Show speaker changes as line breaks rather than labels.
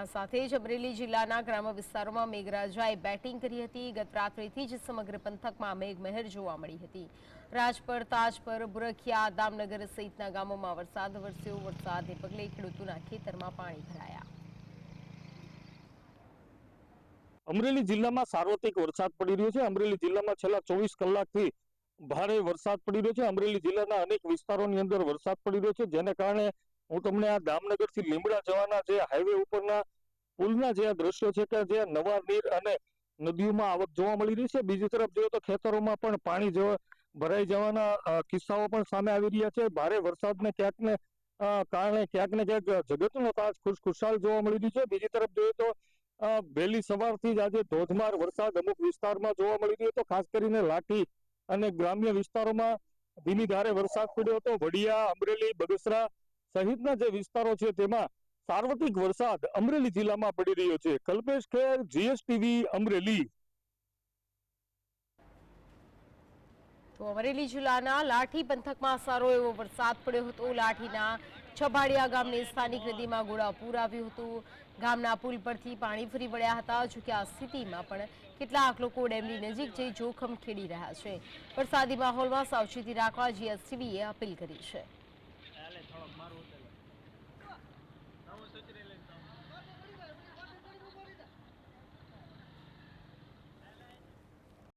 આ સાથે જ અમરેલી જિલ્લાના ગ્રામ્ય વિસ્તારોમાં મેઘરાજાએ બેટિંગ કરી હતી. ગત રાત્રેથી જ સમગ્ર પંથકમાં મેઘમહેર જોવા મળી હતી. રાજપર, તાજપર, બુરખિયા, દામનગર સહિતના ગામોમાં વરસાદ વરસ્યો. વરસાદને પગલે ખેડૂતોના ખેતરમાં પાણી ભરાયા.
અમરેલી જિલ્લામાં સાર્વત્રિક વરસાદ પડી રહ્યો છે. અમરેલી જિલ્લામાં છેલ્લા ચોવીસ કલાકથી ભારે વરસાદ પડી રહ્યો છે. અમરેલી જિલ્લાના અનેક વિસ્તારોની અંદર વરસાદ પડી રહ્યો છે, જેને કારણે હું તમને આ દામનગરથી લીમડા જવાના જે હાઈવે ઉપરના પુલના જે આ દ્રશ્યો છે કે જે નવા નીર અને નદીઓમાં આવક જોવા મળી રહી છે. બીજી તરફ જોઈએ તો ખેતરોમાં પણ પાણી ભરાઈ જવાના કિસ્સાઓ પણ સામે આવી રહ્યા છે. ભારે વરસાદને ક્યાંક ને કારણે ક્યાંક ને ક્યાંક જગતનો તાજ ખુશખુશાલ જોવા મળી રહ્યું છે. બીજી તરફ જોઈએ તો વહેલી સવારથી જ આજે ધોધમાર વરસાદ અમુક વિસ્તારમાં જોવા મળી રહ્યો હતો. ખાસ કરીને લાઠી અને ગ્રામ્ય વિસ્તારોમાં ધીમી ધારે વરસાદ પડ્યો હતો. વડિયા, અમરેલી, બગસરા સહિતના જે વિસ્તારો છે, તેમાં સાર્વત્રિક વરસાદ અમરેલી જિલ્લામાં પડી રહ્યો છે. કલ્પેશ ખેર, જીએસટીવી, અમરેલી.
તો અમરેલી જિલ્લાના લાઠી પંથકમાં સારો એવો વરસાદ પડ્યો હતો. લાઠીના છબાડિયા ગામની સ્થાનિક નદીમાં ઘોડાપૂર આવ્યું હતું. ગામના પુલ પરથી પાણી ફરી વળ્યા હતા. જોકે આ સ્થિતિમાં પણ કેટલાક લોકો ડેમની નજીક જઈ જોખમ ખેડી રહ્યા છે. વરસાદી માહોલમાં સાવચેતી રાખવા જીએસટીવીએ અપીલ કરી છે.